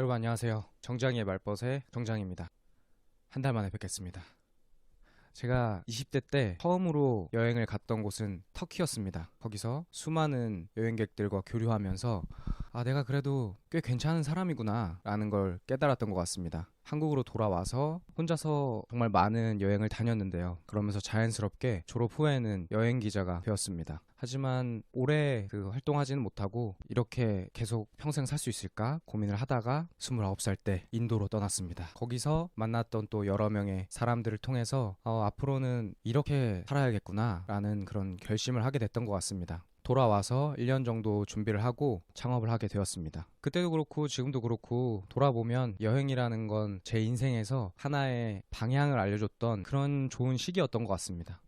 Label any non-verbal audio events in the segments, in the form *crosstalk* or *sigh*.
여러분 안녕하세요. 정장이의 말벗의 정장입니다. 한 달 만에 뵙겠습니다. 제가 20대 때 처음으로 여행을 갔던 곳은 터키였습니다. 거기서 수많은 여행객들과 교류하면서 아, 내가 그래도 꽤 괜찮은 사람이구나 라는 걸 깨달았던 것 같습니다. 한국으로 돌아와서 혼자서 정말 많은 여행을 다녔는데요. 그러면서 자연스럽게 졸업 후에는 여행 기자가 되었습니다. 하지만 오래 그 활동하지는 못하고 이렇게 계속 평생 살 수 있을까 고민을 하다가 29살 때 인도로 떠났습니다. 거기서 만났던 또 여러 명의 사람들을 통해서 어, 앞으로는 이렇게 살아야겠구나 라는 그런 결심을 하게 됐던 것 같습니다. 돌아와서 1년 정도 준비를 하고 창업을 하게 되었습니다. 그때도 그렇고 지금도 그렇고 돌아보면 여행이라는 건 제 인생에서 하나의 방향을 알려줬던 그런 좋은 시기였던 것 같습니다.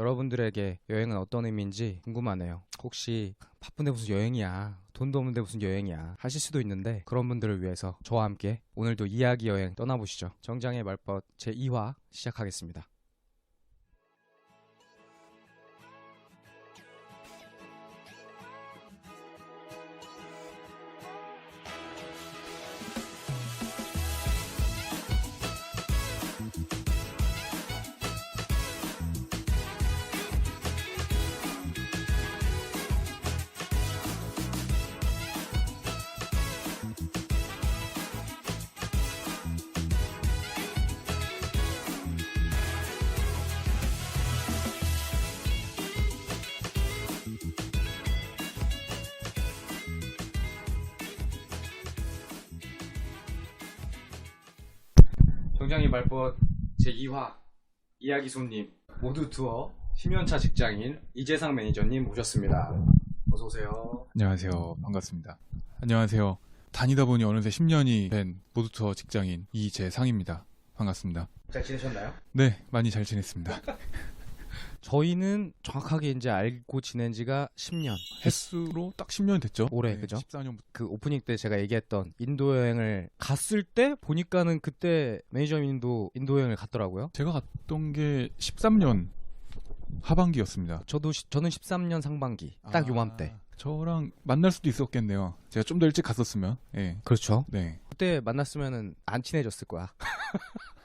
여러분들에게 여행은 어떤 의미인지 궁금하네요. 혹시 바쁜데 무슨 여행이야. 돈도 없는데 무슨 여행이야. 하실 수도 있는데 그런 분들을 위해서 저와 함께 오늘도 이야기 여행 떠나보시죠. 정장의 말벗 제2화 시작하겠습니다. 정장의 말벗 제2화 이야기 손님 모두 투어 10년차 직장인 이재상 매니저님 모셨습니다. 어서 오세요. 안녕하세요. 반갑습니다. 안녕하세요. 다니다 보니 어느새 10년이 된 모두 투어 직장인 이재상입니다. 반갑습니다. 잘 지내셨나요? 네, 많이 잘 지냈습니다. *laughs* 저희는 정확하게 이제 알고 지낸 지가 10년. 횟수로 딱 10년 됐죠? 올해, 그죠? 14년부터. 그 오프닝 때 제가 얘기했던 인도 여행을 갔을 때 보니까는 그때 매니저님도 인도 여행을 갔더라고요. 제가 갔던 게 13년 하반기였습니다. 저도 시- 저는 13년 상반기 딱 아, 요맘때. 저랑 만날 수도 있었겠네요. 제가 좀 더 일찍 갔었으면. 예. 그렇죠. 네. 그때 만났으면은 안 친해졌을 거야. *laughs*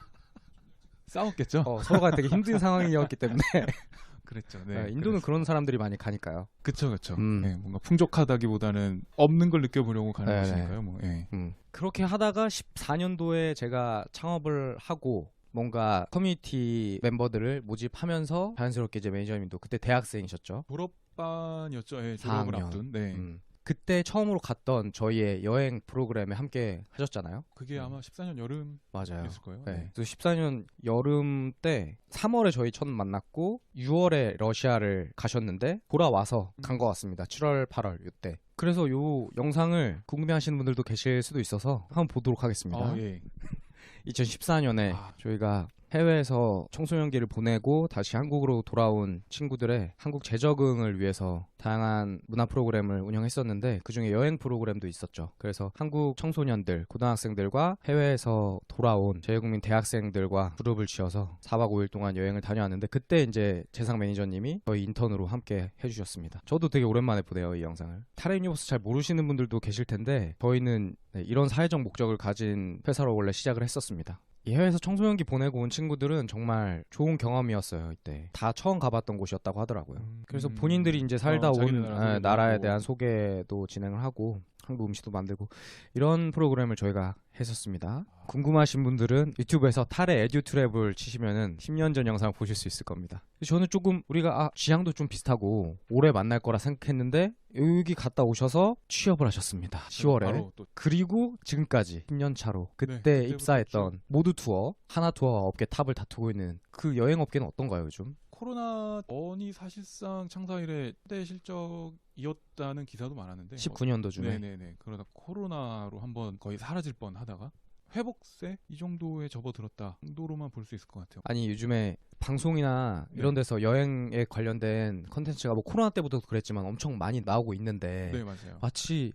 싸웠겠죠? 어, 서로가 되게 힘든 상황이었기 때문에 *laughs* 그랬죠. 어, 네. 인도는 그랬어요. 그런 사람들이 많이 가니까요. 그쵸, 그쵸. 음. 예, 뭔가 풍족하다기보다는 없는 걸 느껴보려고 가는 네네. 것이니까요. 뭐, 예. 음. 그렇게 하다가 14년도에 제가 창업을 하고 뭔가 커뮤니티 멤버들을 모집하면서 자연스럽게 이제 매니저님도 그때 대학생이셨죠. 졸업반이었죠. 예, 졸업을 4학년. 앞둔. 네. 음. 그때 처음으로 갔던 저희의 여행 프로그램에 함께 하셨잖아요. 그게 아마 14년 여름이었을 맞아요. 거예요. 네. 그래서 14년 여름 때 3월에 저희 첫 만났고 6월에 러시아를 가셨는데 돌아와서 음. 간것 같습니다. 7월, 8월 이때. 그래서 요 영상을 궁금해하시는 분들도 계실 수도 있어서 한번 보도록 하겠습니다. 아, 예. *laughs* 2014년에 아. 저희가 해외에서 청소년기를 보내고 다시 한국으로 돌아온 친구들의 한국 재적응을 위해서 다양한 문화 프로그램을 운영했었는데 그중에 여행 프로그램도 있었죠. 그래서 한국 청소년들, 고등학생들과 해외에서 돌아온 재외국민 대학생들과 그룹을 지어서 4박 5일 동안 여행을 다녀왔는데 그때 이제 재상 매니저님이 저희 인턴으로 함께 해주셨습니다. 저도 되게 오랜만에 보네요, 이 영상을. 타레 유니버스 잘 모르시는 분들도 계실 텐데 저희는 네, 이런 사회적 목적을 가진 회사로 원래 시작을 했었습니다. 이 해외에서 청소년기 보내고 온 친구들은 정말 좋은 경험이었어요 이때 다 처음 가봤던 곳이었다고 하더라고요. 음, 그래서 음. 본인들이 이제 살다 어, 온 나라 예, 소개도 나라에. 대한 소개도 진행을 하고 한국 음식도 만들고 이런 프로그램을 저희가 했었습니다. 궁금하신 분들은 유튜브에서 탈의 에듀 트랩을 치시면은 10년 전 영상 보실 수 있을 겁니다. 저는 조금 우리가 아, 취향도 좀 비슷하고 오래 만날 거라 생각했는데 여기 갔다 오셔서 취업을 하셨습니다. 10월에. 바로 또 그리고 지금까지 10년 차로 그때 네, 입사했던 모두 투어 하나 투어와 업계 탑을 다투고 있는 그 여행 업계는 어떤가요 요즘? 코로나 원이 사실상 창사 이래 최대 실적이었다는 기사도 많았는데 19년도 중에 어, 네네네 그러다 코로나로 한번 거의 사라질 뻔 하다가 회복세 이 정도에 접어들었다 정도로만 볼 수 있을 것 같아요. 아니 요즘에 방송이나 이런 네. 데서 여행에 관련된 컨텐츠가 뭐 코로나 때부터 그랬지만 엄청 많이 나오고 있는데 네 맞아요. 마치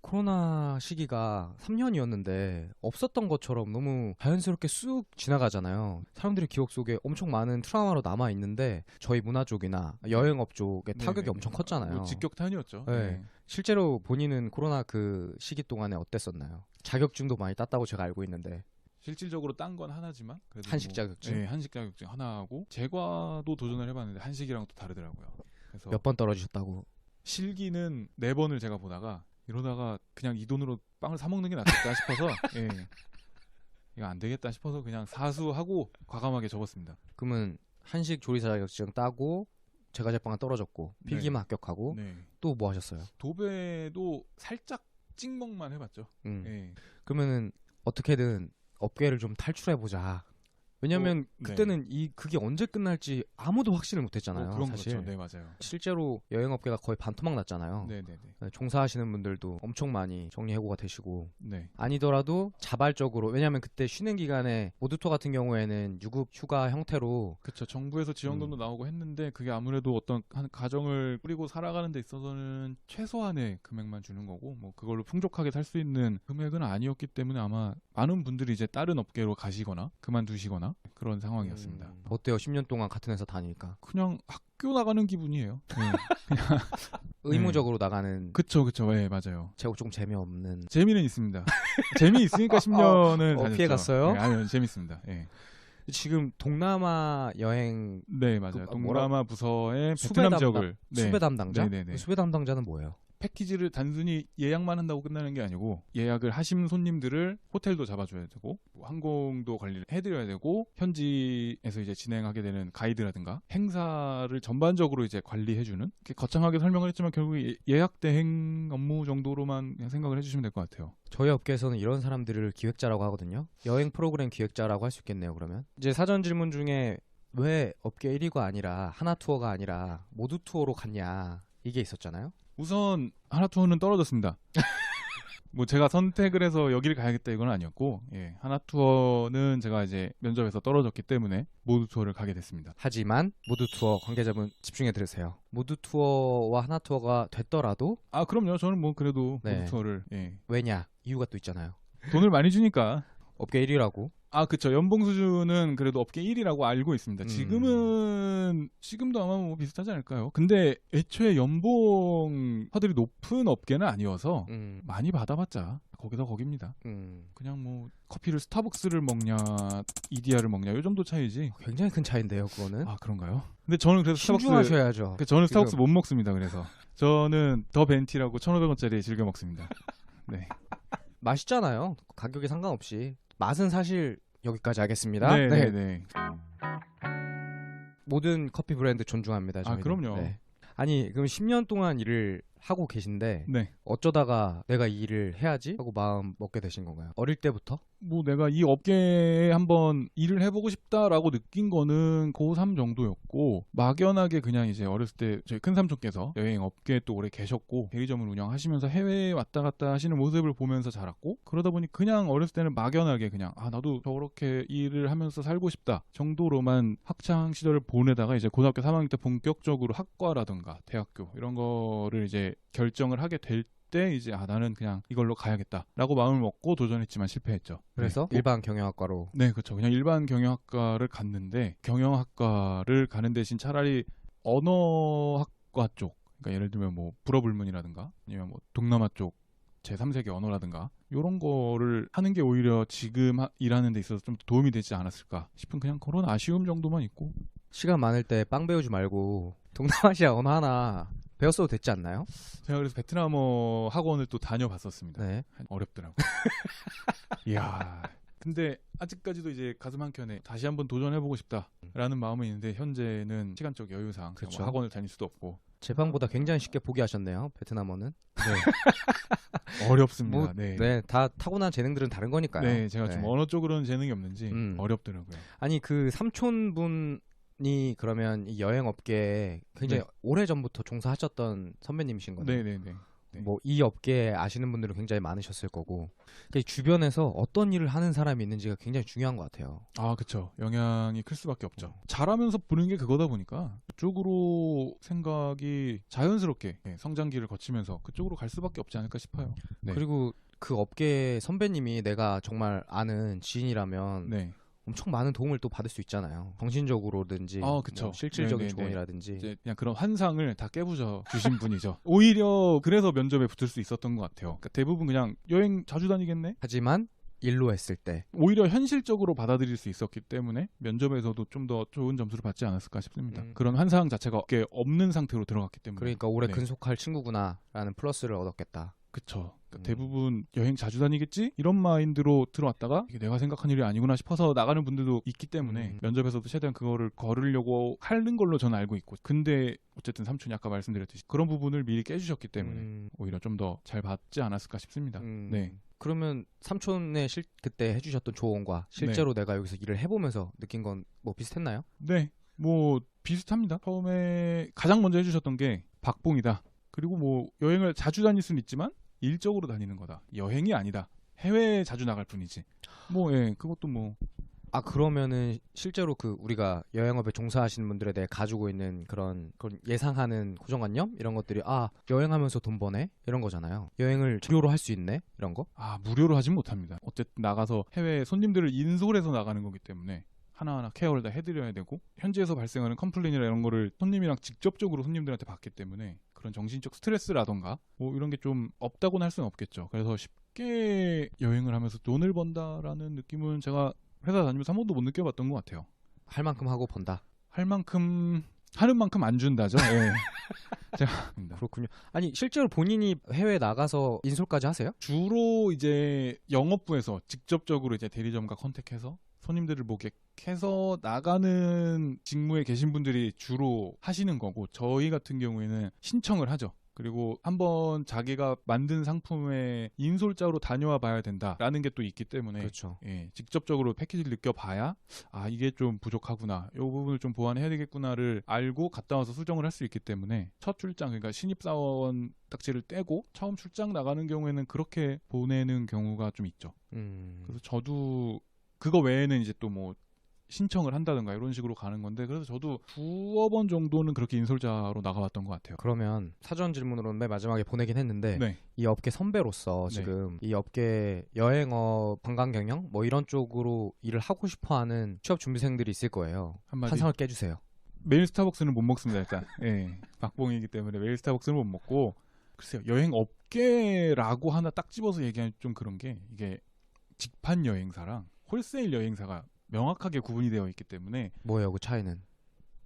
코로나 시기가 3년이었는데 없었던 것처럼 너무 자연스럽게 쑥 지나가잖아요. 사람들의 기억 속에 엄청 많은 트라우마로 남아 있는데 저희 문화 쪽이나 여행업 쪽에 타격이 네네네. 엄청 컸잖아요. 뭐 직격탄이었죠. 네. 네. 실제로 본인은 코로나 그 시기 동안에 어땠었나요? 자격증도 많이 땄다고 제가 알고 있는데 실질적으로 딴 건 하나지만 그래도 한식 뭐- 자격증? 네, 한식 자격증 하나 하고 제과도 도전을 해봤는데 한식이랑 또 다르더라고요. 그래서 몇 번 떨어지셨다고? 실기는 네 번을 제가 보다가 이러다가 그냥 이 돈으로 빵을 사 먹는 게 낫겠다 *laughs* 싶어서 예. 이거 안 되겠다 싶어서 그냥 사수하고 과감하게 접었습니다. 그러면 한식 조리사 자격증 따고 제과 제빵은 떨어졌고 필기만 합격하고 네. 또뭐 하셨어요? 도배도 살짝 찍먹만 해봤죠. 음. 예. 그러면은 어떻게든 업계를 좀 탈출해 보자. 왜냐면 어, 네. 그때는 이 그게 언제 끝날지 아무도 확신을 못 했잖아요. 뭐 그런 사실. 거죠. 네 맞아요. 실제로 여행 업계가 거의 반토막 났잖아요. 네네네. 종사하시는 분들도 엄청 많이 정리해고가 되시고 네. 아니더라도 자발적으로 왜냐하면 그때 쉬는 기간에 모두토 같은 경우에는 유급 휴가 형태로 그렇죠. 정부에서 지원금도 음. 나오고 했는데 그게 아무래도 어떤 한 가정을 꾸리고 살아가는 데 있어서는 최소한의 금액만 주는 거고 뭐 그걸로 풍족하게 살 수 있는 금액은 아니었기 때문에 아마 많은 분들이 이제 다른 업계로 가시거나 그만두시거나 그런 상황이었습니다. 음, 어때요? 10년 동안 같은 회사 다니니까 그냥 학교 나가는 기분이에요. 네. *laughs* 의무적으로 나가는 그쵸 그쵸. 예 맞아요. 제가 좀 재미없는 재미는 있습니다. *laughs* 재미 있으니까 10년을 어, 다녔죠. 피해 갔어요? 네, 아니요 재밌습니다. 예. 지금 동남아 여행 네 맞아요. 그 뭐라- 동남아 부서의 수배 베트남 담당- 지역을 네. 수배 담당자? 네 네 네. 수배 담당자는 뭐예요? 패키지를 단순히 예약만 한다고 끝나는 게 아니고 예약을 하신 손님들을 호텔도 잡아줘야 되고 뭐 항공도 관리를 해드려야 되고 현지에서 이제 진행하게 되는 가이드라든가 행사를 전반적으로 이제 관리해주는 거창하게 설명을 했지만 결국 예- 예약 대행 업무 정도로만 생각을 해주시면 될 것 같아요. 저희 업계에서는 이런 사람들을 기획자라고 하거든요. 여행 프로그램 기획자라고 할 수 있겠네요. 그러면 이제 사전 질문 중에 왜 업계 1위가 아니라 하나 투어가 아니라 모두 투어로 갔냐 이게 있었잖아요. 우선 하나 투어는 떨어졌습니다. *laughs* 뭐 제가 선택을 해서 여기를 가야겠다 이건 아니었고 예, 하나 투어는 제가 이제 면접에서 떨어졌기 때문에 모두 투어를 가게 됐습니다. 하지만 모두 투어 관계자분 집중해 들으세요. 모두 투어와 하나 투어가 됐더라도 아 그럼요. 저는 뭐 그래도 네. 모두 투어를 예. 왜냐 이유가 또 있잖아요. 돈을 많이 주니까 업계 1위라고 아 그쵸 연봉 수준은 그래도 업계 1위라고 알고 있습니다. 음. 지금은 지금도 아마 뭐 비슷하지 않을까요? 근데 애초에 연봉 화들이 높은 업계는 아니어서 음, 많이 받아봤자 거기서 거깁니다. 음, 그냥 뭐 커피를 스타벅스를 먹냐 이디야를 먹냐 요 정도 차이지. 굉장히 큰 차이인데요. 그거는 아 그런가요? 근데 저는 그래서 스타벅스 신중하셔야죠. 그 저는 스타벅스. 못 먹습니다. 그래서 저는 더 벤티라고 1,500원짜리 즐겨 먹습니다. 네. *laughs* 맛있잖아요. 가격에 상관없이 맛은 사실 여기까지 하겠습니다. 네, 네. 네, 네. 모든 커피 브랜드 존중합니다. 아, 저희는. 그럼요. 네. 아니 그럼 10년 동안 일을 하고 계신데 네. 어쩌다가 내가 이 일을 해야지 하고 마음 먹게 되신 건가요? 어릴 때부터? 뭐 내가 이 업계에 한번 일을 해보고 싶다라고 느낀 거는 고3 정도였고 막연하게 그냥 이제 어렸을 때 저희 큰 삼촌께서 여행 업계에 또 오래 계셨고 대리점을 운영하시면서 해외에 왔다 갔다 하시는 모습을 보면서 자랐고 그러다 보니 그냥 어렸을 때는 막연하게 그냥 아 나도 저렇게 일을 하면서 살고 싶다 정도로만 학창 시절을 보내다가 이제 고등학교 3학년 때 본격적으로 학과라든가 대학교 이런 거를 이제 결정을 하게 될 때 이제 아 나는 그냥 이걸로 가야겠다라고 마음을 먹고 도전했지만 실패했죠. 그래서 네. 일반 경영학과로 네, 그렇죠. 그냥 일반 경영학과를 갔는데 경영학과를 가는 대신 차라리 언어학과 쪽, 그러니까 예를 들면 뭐 불어불문이라든가 아니면 뭐 동남아 쪽 제3세계 언어라든가 이런 거를 하는 게 오히려 지금 하- 일하는 데 있어서 좀 도움이 되지 않았을까 싶은 그냥 그런 아쉬움 정도만 있고 시간 많을 때 빵 배우지 말고 동남아시아 언어 하나 배웠어도 됐지 않나요? 제가 그래서 베트남어 학원을 또 다녀봤었습니다. 네. 어렵더라고. *laughs* 이야. 근데 아직까지도 이제 가슴 한켠에 다시 한번 도전해보고 싶다라는 마음은 있는데 현재는 시간적 여유상 그쵸. 뭐 학원을 다닐 수도 없고 재판보다 굉장히 쉽게 포기하셨네요. 베트남어는. *laughs* 어렵습니다. 뭐, 네. 네. 다 타고난 재능들은 다른 거니까요. 네, 제가 좀 네. 언어 쪽으로는 재능이 없는지 음. 어렵더라고요. 아니 그 삼촌분 이 그러면 이 여행 업계에 굉장히 네. 오래 전부터 종사하셨던 선배님이신 거네요. 네, 네, 네. 네. 뭐이 업계 아시는 분들은 굉장히 많으셨을 거고 그러니까 주변에서 어떤 일을 하는 사람이 있는지가 굉장히 중요한 것 같아요. 아, 그쵸. 영향이 클 수밖에 없죠. 음. 잘하면서 보는 게 그거다 보니까 그쪽으로 생각이 자연스럽게 예, 성장기를 거치면서 그쪽으로 갈 수밖에 없지 않을까 싶어요. 네. 그리고 그 업계 선배님이 내가 정말 아는 지인이라면 네. 엄청 많은 도움을 또 받을 수 있잖아요. 정신적으로든지 아, 그쵸. 뭐 실질적인 네네네. 조언이라든지 이제 그냥 그런 환상을 다 깨부셔 주신 분이죠. *laughs* 오히려 그래서 면접에 붙을 수 있었던 것 같아요. 그러니까 대부분 그냥 여행 자주 다니겠네. 하지만 일로 했을 때 오히려 현실적으로 받아들일 수 있었기 때문에 면접에서도 좀 더 좋은 점수를 받지 않았을까 싶습니다. 음. 그런 환상 자체가 없는 상태로 들어갔기 때문에. 그러니까 올해 네. 근속할 친구구나라는 플러스를 얻었겠다. 그쵸. 그러니까 음. 대부분 여행 자주 다니겠지? 이런 마인드로 들어왔다가 이게 내가 생각한 일이 아니구나 싶어서 나가는 분들도 있기 때문에 음. 면접에서도 최대한 그거를 거르려고 하는 걸로 저는 알고 있고 근데 어쨌든 삼촌이 아까 말씀드렸듯이 그런 부분을 미리 깨주셨기 때문에 음, 오히려 좀 더 잘 받지 않았을까 싶습니다. 음. 네. 그러면 삼촌의 실, 그때 해주셨던 조언과 실제로 내가 여기서 일을 해보면서 느낀 건 뭐 비슷했나요? 네, 뭐 비슷합니다. 처음에 가장 먼저 해주셨던 게 박봉이다. 그리고 뭐 여행을 자주 다닐 수는 있지만 일적으로 다니는 거다. 여행이 아니다. 해외에 자주 나갈 뿐이지. 뭐 예, 그것도 뭐 아 그러면은 실제로 그 우리가 여행업에 종사하시는 분들에 대해 가지고 있는 그런, 그런 예상하는 고정관념 이런 것들이 아 여행하면서 돈 버네 이런 거잖아요. 여행을 무료로 할 수 있네 이런 거. 아 무료로 하진 못합니다. 어쨌든 나가서 해외 손님들을 인솔해서 나가는 거기 때문에 하나하나 케어를 다 해드려야 되고 현지에서 발생하는 컴플레인이나 이런 거를 손님이랑 직접적으로 손님들한테 받기 때문에 그런 정신적 스트레스라던가 뭐 이런 게 좀 없다고는 할 수는 없겠죠. 그래서 쉽게 여행을 하면서 돈을 번다라는 느낌은 제가 회사 다니면서 한 번도 못 느껴봤던 것 같아요. 할 만큼 하고 번다. 할 만큼 하는 만큼 안 준다죠. 예. *laughs* 제가 그렇군요. 아니 실제로 본인이 해외 나가서 인솔까지 하세요? 주로 이제 영업부에서 직접적으로 이제 대리점과 컨택해서 손님들을 모객 해서 나가는 직무에 계신 분들이 주로 하시는 거고 저희 같은 경우에는 신청을 하죠. 그리고 한번 자기가 만든 상품의 인솔자로 다녀와 봐야 된다라는 게 또 있기 때문에 그렇죠. 예, 직접적으로 패키지를 느껴봐야 아 이게 좀 부족하구나 이 부분을 좀 보완해야 되겠구나를 알고 갔다 와서 수정을 할 수 있기 때문에 첫 출장 그러니까 신입사원 딱지를 떼고 처음 출장 나가는 경우에는 그렇게 보내는 경우가 좀 있죠 음. 그래서 저도 그거 외에는 이제 또 뭐 신청을 한다든가 이런 식으로 가는 건데 그래서 저도 두어 번 정도는 그렇게 인솔자로 나가봤던 것 같아요 그러면 사전 질문으로 맨 마지막에 보내긴 했는데 네. 이 업계 선배로서 네. 지금 이 업계 여행업 관광 경영 뭐 이런 쪽으로 일을 하고 싶어하는 취업 준비생들이 있을 거예요. 한마디 환상을 깨주세요. 매일 스타벅스는 못 먹습니다 일단 *laughs* 예 박봉이기 때문에 매일 스타벅스는 못 먹고 글쎄요 여행 업계라고 하나 딱 집어서 얘기하면 좀 그런 게 이게 직판 여행사랑 홀세일 여행사가 명확하게 구분이 되어 있기 때문에 뭐예요 그 차이는?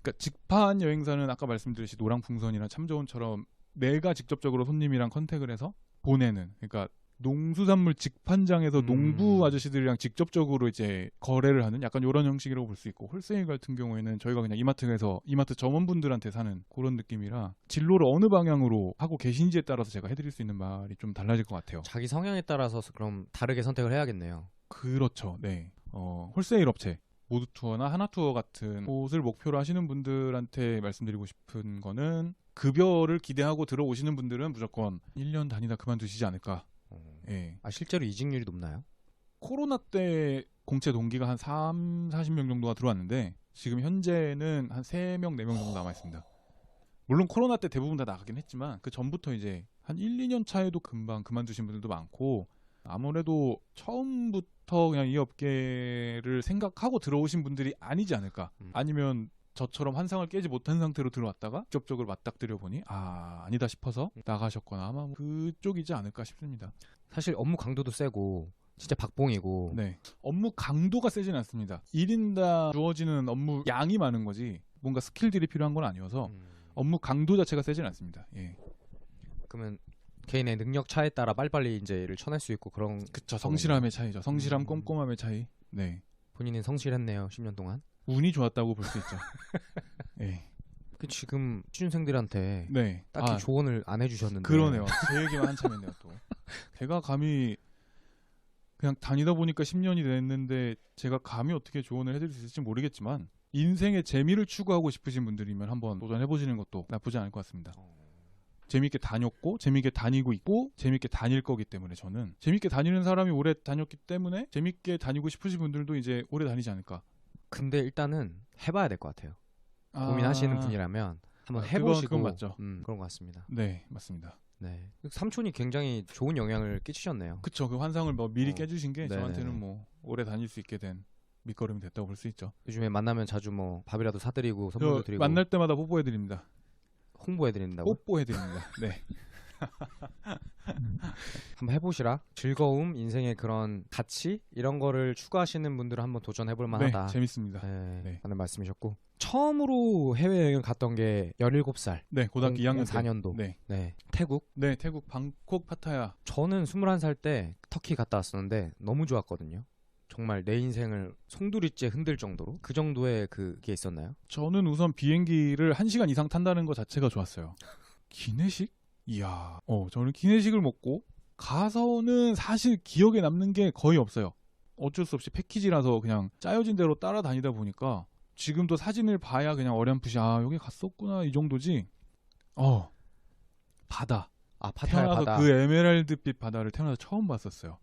그러니까 직판 여행사는 아까 말씀드렸듯이 노랑 풍선이나 참 좋은처럼 내가 직접적으로 손님이랑 컨택을 해서 보내는 그러니까 농수산물 직판장에서 음. 농부 아저씨들이랑 직접적으로 이제 거래를 하는 약간 이런 형식이라고 볼 수 있고 홀세일 같은 경우에는 저희가 그냥 이마트에서 이마트 점원분들한테 사는 그런 느낌이라 진로를 어느 방향으로 하고 계신지에 따라서 제가 해드릴 수 있는 말이 좀 달라질 것 같아요. 자기 성향에 따라서 그럼 다르게 선택을 해야겠네요. 그렇죠. 네. 어, 홀세일 업체 모두 투어나 하나 투어 같은 곳을 목표로 하시는 분들한테 말씀드리고 싶은 거는 급여를 기대하고 들어오시는 분들은 무조건 1년 다니다 그만두시지 않을까. 예. 아 실제로 이직률이 높나요? 코로나 때 공채 동기가 한 3, 40명 정도가 들어왔는데 지금 현재는 한 3명, 4명 정도 남아 있습니다. 물론 코로나 때 대부분 다 나가긴 했지만 그 전부터 이제 한 1, 2년 차에도 금방 그만두신 분들도 많고 아무래도 처음부터 그냥 이 업계를 생각하고 들어오신 분들이 아니지 않을까. 음. 아니면 저처럼 환상을 깨지 못한 상태로 들어왔다가 직접적으로 맞닥뜨려 보니 아 아니다 싶어서 나가셨거나 아마 뭐 그쪽이지 않을까 싶습니다. 사실 업무 강도도 세고 진짜 박봉이고 네. 업무 강도가 세진 않습니다. 1인당 주어지는 업무 양이 많은 거지 뭔가 스킬들이 필요한 건 아니어서 음. 업무 강도 자체가 세진 않습니다. 예. 그러면 개인의 능력 차에 따라 빨리빨리 이제 일을 쳐낼 수 있고 그런 그쵸. 성실함의 차이죠. 성실함, 음. 꼼꼼함의 차이. 네. 본인은 성실했네요 10년 동안. 운이 좋았다고 볼 수 있죠. *laughs* 예. 그 지금 취준생들한테 네. 딱히 아, 조언을 안 해주셨는데 그러네요. 제 얘기만 한참 했네요, 또. 제가 감히 그냥 다니다 보니까 10년이 됐는데 제가 감히 어떻게 조언을 해드릴 수 있을지 모르겠지만 인생의 재미를 추구하고 싶으신 분들이면 한번 도전해 보시는 것도 나쁘지 않을 것 같습니다. 재밌게 다녔고 재밌게 다니고 있고 재밌게 다닐 거기 때문에 저는 재밌게 다니는 사람이 오래 다녔기 때문에 재밌게 다니고 싶으신 분들도 이제 오래 다니지 않을까. 근데 일단은 해봐야 될 것 같아요. 아, 고민하시는 분이라면 한번 아, 그건- 해보시고 그건 맞죠. 음, 그런 것 같습니다. 네, 맞습니다. 네, 삼촌이 굉장히 좋은 영향을 끼치셨네요. 그쵸. 그 환상을 뭐 미리 어. 깨주신 게 네네네. 저한테는 뭐 오래 다닐 수 있게 된 밑거름이 됐다고 볼 수 있죠. 요즘에 만나면 자주 뭐 밥이라도 사드리고 저 선물도 드리고 만날 때마다 뽀뽀해 드립니다. 홍보해 드린다고. 뽀뽀해 드립니다. 네. *laughs* 한번 해보시라. 즐거움, 인생의 그런 가치 이런 거를 추구하시는 분들은 한번 도전해볼 만하다. 네, 재밌습니다. 네, 네. 라는 말씀이셨고 처음으로 해외여행을 갔던 게 17살 네, 고등학교 2학년 때. 4년도 네. 네, 태국 네, 태국 방콕 파타야. 저는 21살 때 터키 갔다 왔었는데 너무 좋았거든요 정말 내 인생을 송두리째 흔들 정도로 그 정도의 그게 있었나요? 저는 우선 비행기를 1시간 이상 탄다는 것 자체가 좋았어요. 기내식? 이야. 어, 저는 기내식을 먹고 가서는 사실 기억에 남는 게 거의 없어요. 어쩔 수 없이 패키지라서 그냥 짜여진 대로 따라다니다 보니까 지금도 사진을 봐야 그냥 어렴풋이 아, 여기 갔었구나 이 정도지. 어. 바다. 아 파타야 태어나서 바다 그 에메랄드빛 바다를 태어나서 처음 봤었어요.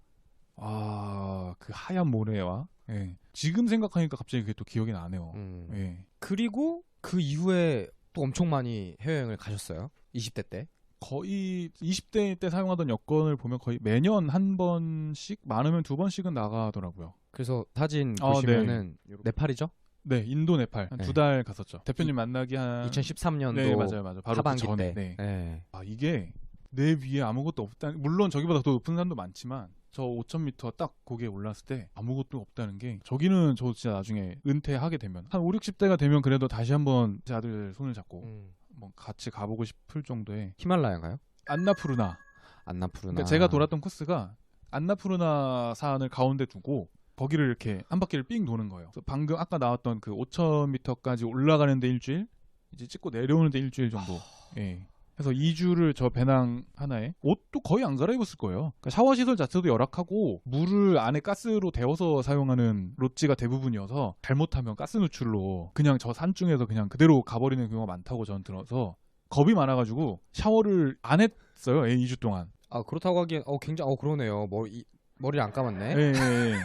아, 그 하얀 모래와 예. 지금 생각하니까 갑자기 그게 또 기억이 나네요. 음. 예. 그리고 그 이후에 또 엄청 많이 해외여행을 가셨어요 20대 때 거의 20대 때 사용하던 여권을 보면 거의 매년 한 번씩 많으면 두 번씩은 나가더라고요. 그래서 사진 아, 보시면은 네팔이죠? 네, 인도 네팔 한 네. 두달 갔었죠. 대표님 만나기 한 2013년도 네, 맞아요, 맞아요. 바로 그 하반기 전에. 때 네. 네. 아 이게 내 위에 아무것도 없다. 물론 저기보다 더 높은 산도 많지만 저 5,000m 딱 거기에 올랐을 때 아무것도 없다는 게 저기는 저 진짜 나중에 은퇴하게 되면 한 5, 60대가 되면 그래도 다시 한번 제 아들 손을 잡고 음. 뭐 같이 가보고 싶을 정도의 히말라야인가요? 안나푸르나 안나푸르나 그러니까 제가 돌았던 코스가 안나푸르나 산을 가운데 두고 거기를 이렇게 한 바퀴를 삥 도는 거예요. 그래서 방금 아까 나왔던 그 5,000m까지 올라가는데 일주일, 이제 찍고 내려오는데 일주일 정도. 예. 그래서 2주를 저 배낭 하나에 옷도 거의 안 갈아입었을 거예요. 그러니까 샤워 시설 자체도 열악하고 물을 안에 가스로 데워서 사용하는 롯지가 대부분이어서 잘못하면 가스 누출로 그냥 저 산중에서 그냥 그대로 가버리는 경우가 많다고 저는 들어서 겁이 많아가지고 샤워를 안 했어요. 예, 2주 동안. 아 그렇다고 하기엔 어 굉장히 어 그러네요 머리 머리를 안 감았네 예, 예, 예.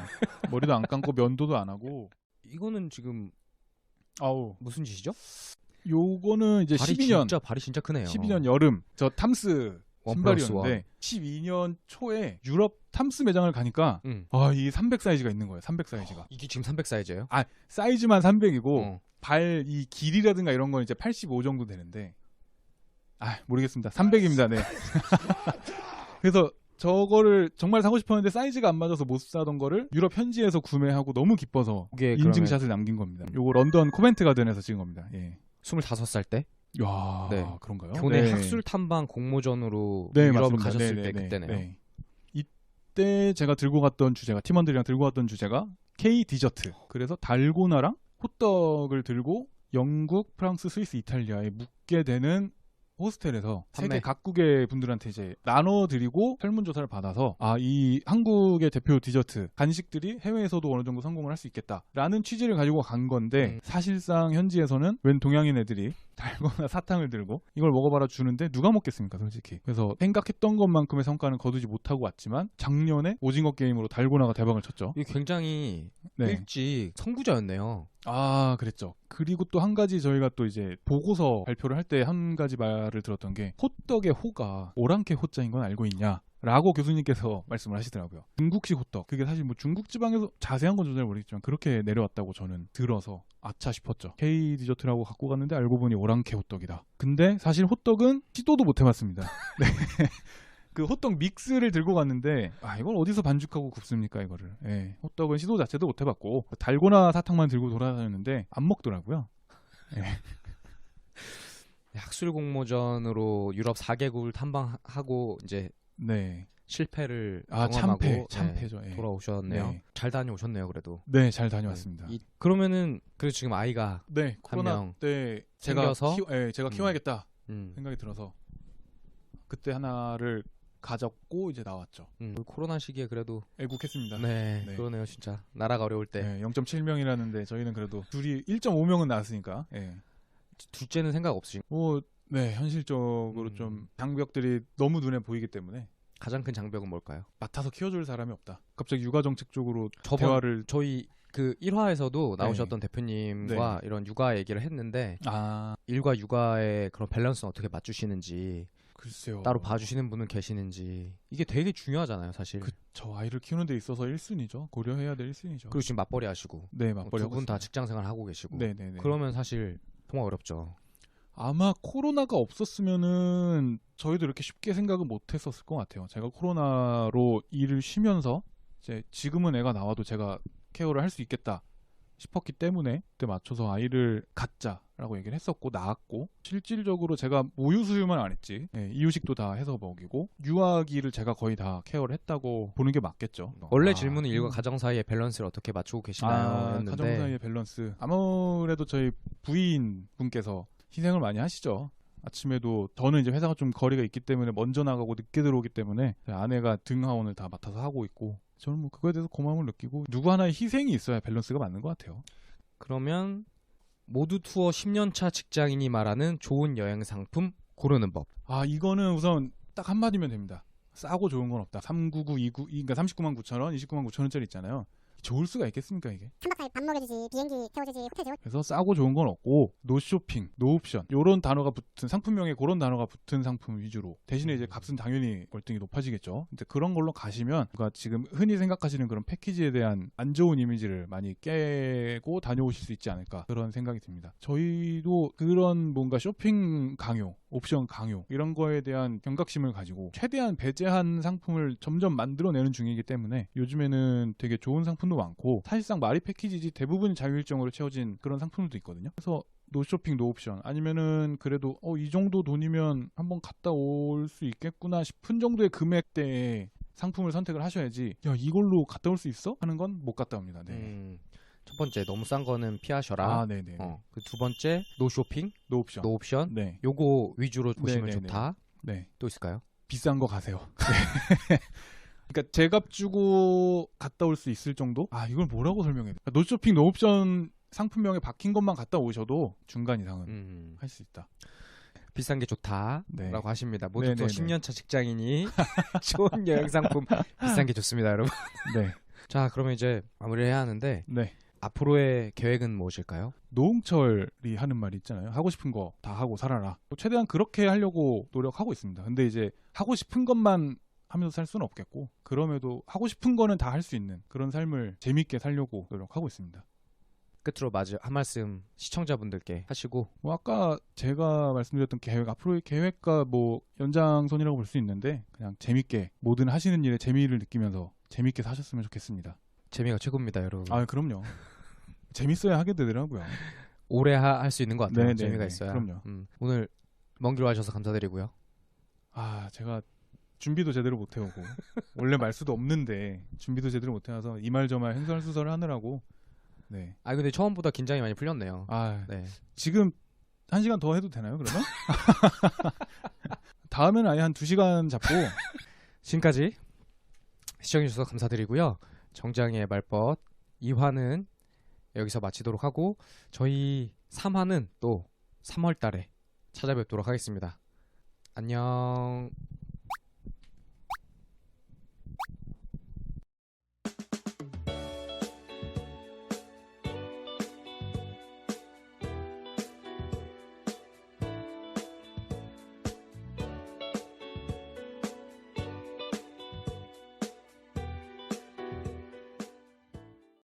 머리도 안 감고 면도도 안 하고. 이거는 지금 아우. 무슨 짓이죠? 요거는 이제 발이 12년, 진짜 발이 진짜 크네요 12년 여름 저 탐스. 신발이었는데 12년 초에 유럽 탐스 매장을 가니까 응. 아, 이 300 사이즈가 있는 거예요. 300 사이즈가. 이게 지금 300 사이즈예요? 아, 사이즈만 300이고 어. 발이 길이라든가 이런 건 이제 85 정도 되는데 아, 모르겠습니다. 300입니다. 네. *laughs* 그래서 저거를 정말 사고 싶었는데 사이즈가 안 맞아서 못 사던 거를 유럽 현지에서 구매하고 너무 기뻐서 인증샷을 남긴 겁니다. 요거 런던 코멘트 가든에서 찍은 겁니다. 예. 25살 때 야, 네. 그런가요? 교내 네. 학술 탐방 공모전으로 네, 유럽을 맞습니다. 가셨을 네, 때 네, 그때네요. 네. 이때 제가 들고 갔던 주제가 팀원들이랑 들고 갔던 주제가 K 디저트. 그래서 달고나랑 호떡을 들고 영국, 프랑스, 스위스, 이탈리아에 묵게 되는 호스텔에서 판매. 세계 각국의 분들한테 이제 나눠드리고 설문조사를 받아서 아 이 한국의 대표 디저트 간식들이 해외에서도 어느 정도 성공을 할 수 있겠다라는 취지를 가지고 간 건데 음. 사실상 현지에서는 웬 동양인 애들이 달고나 *laughs* 사탕을 들고 이걸 먹어봐라 주는데 누가 먹겠습니까 솔직히 그래서 생각했던 것만큼의 성과는 거두지 못하고 왔지만 작년에 오징어 게임으로 달고나가 대박을 쳤죠 이게 굉장히 네. 일찍 선구자였네요. 아, 그랬죠. 그리고 또 한 가지 저희가 또 이제 보고서 발표를 할 때 한 가지 말을 들었던 게 호떡의 호가 오랑캐 호자인 건 알고 있냐? 라고 교수님께서 *laughs* 말씀을 하시더라고요. 중국식 호떡. 그게 사실 뭐 중국 지방에서 자세한 건 잘 모르겠지만 그렇게 내려왔다고 저는 들어서 아차 싶었죠. K 디저트라고 갖고 갔는데 알고 보니 오랑캐 호떡이다. 근데 사실 호떡은 시도도 못 해봤습니다. *laughs* 네. 그 호떡 믹스를 들고 갔는데 아 이걸 어디서 반죽하고 굽습니까 이거를 예, 호떡은 시도 자체도 못 해봤고 달고나 사탕만 들고 돌아다녔는데 안 먹더라고요 *laughs* 학술 공모전으로 유럽 4개국을 탐방하고 이제 네. 실패를 아 경험하고 참패 네, 참패죠 예. 돌아오셨네요. 네. 잘 다녀오셨네요, 그래도. 네, 잘 다녀왔습니다 이- 그러면은 그래서 지금 아이가 네 코로나 명 때 제가 생겨서? 키워, 예, 제가 음. 키워야겠다 음, 생각이 들어서 그때 하나를 가졌고 이제 나왔죠 음, 그 코로나 시기에 그래도 애국했습니다 네, 네. 그러네요, 진짜. 나라가 어려울 때 네, 0.7명이라는데 저희는 그래도 둘이 1.5명은 나왔으니까 예. 둘째는 생각 없으신 뭐, 네, 현실적으로 음. 좀 장벽들이 너무 눈에 보이기 때문에 가장 큰 장벽은 뭘까요? 맡아서 키워줄 사람이 없다. 갑자기 육아 정책 쪽으로 저번 대화를 저희 그 1화에서도 네. 나오셨던 대표님과 이런 육아 얘기를 했는데 아, 일과 육아의 그런 밸런스는 어떻게 맞추시는지 글쎄요. 따로 봐주시는 분은 계시는지 이게 되게 중요하잖아요, 사실. 그, 저 아이를 키우는 데 있어서 1순위죠. 고려해야 될 1순위죠. 그리고 지금 맞벌이 하시고 네, 맞벌이 두분 다 직장 생활 하고 계시고 네, 네, 네. 그러면 사실 통화 어렵죠. 아마 코로나가 없었으면은 저희도 이렇게 쉽게 생각은 못 했었을 것 같아요. 제가 코로나로 일을 쉬면서 이제 지금은 애가 나와도 제가 케어를 할 수 있겠다 싶었기 때문에 그때 맞춰서 아이를 갖자라고 얘기를 했었고 낳았고 실질적으로 제가 모유 수유만 안 했지 예, 이유식도 다 해서 먹이고 유아기를 제가 거의 다 케어를 했다고 보는 게 맞겠죠. 원래 아, 질문은 일과 음. 가정 사이의 밸런스를 어떻게 맞추고 계시나요? 아, 가정 사이의 밸런스. 아무래도 저희 부인 분께서 희생을 많이 하시죠. 아침에도 저는 이제 회사가 좀 거리가 있기 때문에 먼저 나가고 늦게 들어오기 때문에 제 아내가 등하원을 다 맡아서 하고 있고 저는 뭐 그거에 대해서 고마움을 느끼고 누구 하나의 희생이 있어야 밸런스가 맞는 것 같아요. 그러면 모두 투어 10년차 직장인이 말하는 좋은 여행 상품 고르는 법. 아 이거는 우선 딱 한마디면 됩니다. 싸고 좋은 건 없다. 399, 29, 그러니까 39만 9천 원, 29만 9천 원짜리 있잖아요. 좋을 수가 있겠습니까 이게? 3박 4일 밥 먹여주지, 비행기 태워주지, 호텔 재워 그래서 싸고 좋은 건 없고 노 쇼핑, 노 옵션 요런 단어가 붙은 상품명에 그런 단어가 붙은 상품 위주로 대신에 이제 값은 당연히 월등히 높아지겠죠. 근데 그런 걸로 가시면 누가 지금 흔히 생각하시는 그런 패키지에 대한 안 좋은 이미지를 많이 깨고 다녀오실 수 있지 않을까 그런 생각이 듭니다. 저희도 그런 뭔가 쇼핑 강요, 옵션 강요 이런 거에 대한 경각심을 가지고 최대한 배제한 상품을 점점 만들어내는 중이기 때문에 요즘에는 되게 좋은 상품도 많고 사실상 마리 패키지지 대부분 자유일정으로 채워진 그런 상품들도 있거든요. 그래서 노쇼핑 노옵션 아니면은 그래도 어 이 정도 돈이면 한번 갔다 올 수 있겠구나 싶은 정도의 금액대의 상품을 선택을 하셔야지 야 이걸로 갔다 올 수 있어? 하는 건 못 갔다 옵니다. 네. 음, 첫 번째 너무 싼 거는 피하셔라. 아 네네. 어, 그 두 번째 노 쇼핑, 노 옵션. 노 옵션. 네. 요거 위주로 보시면 네, 네, 좋다. 네. 또 있을까요? 비싼 거 가세요. *laughs* 네. 그러니까 제값 주고 갔다 올 수 있을 정도? 아 이걸 뭐라고 설명해야 돼? 노 쇼핑 노 옵션 상품명에 박힌 것만 갔다 오셔도 중간 이상은 음, 할수 있다. 비싼 게 좋다라고 네. 하십니다. 모두 네, 또 네, 네. 10년차 직장인이 *laughs* 좋은 여행 상품 비싼 게 좋습니다, 여러분. 네. *laughs* 자, 그러면 이제 마무리해야 하는데 네. 앞으로의 계획은 무엇일까요? 노홍철이 하는 말이 있잖아요. 하고 싶은 거 다 하고 살아라. 최대한 그렇게 하려고 노력하고 있습니다. 근데 이제 하고 싶은 것만 하면서 살 수는 없겠고 그럼에도 하고 싶은 거는 다 할 수 있는 그런 삶을 재밌게 살려고 노력하고 있습니다. 끝으로 마저 한 말씀 시청자분들께 하시고 뭐 아까 제가 말씀드렸던 계획 앞으로의 계획과 뭐 연장선이라고 볼 수 있는데 그냥 재밌게 모든 하시는 일에 재미를 느끼면서 재밌게 사셨으면 좋겠습니다. 재미가 최고입니다, 여러분. 아 그럼요. *laughs* 재밌어야 하게 되더라고요. 오래 할 수 있는 것 같아요. 네, 네, 재미가 네. 있어야. 그럼요. 음, 오늘 먼 길 와주셔서 감사드리고요. 아 제가 준비도 제대로 못 해오고 *laughs* 원래 말수도 없는데 준비도 제대로 못 해와서 이말저말 행설수설 하느라고 네. 아 근데 처음보다 긴장이 많이 풀렸네요. 아 네. 지금 한 시간 더 해도 되나요 그러면? *laughs* 다음엔 아예 한 두 시간 잡고 지금까지 시청해주셔서 감사드리고요. 정장의 말벗 2화는 여기서 마치도록 하고 저희 3화는 또 3월 달에 찾아뵙도록 하겠습니다. 안녕.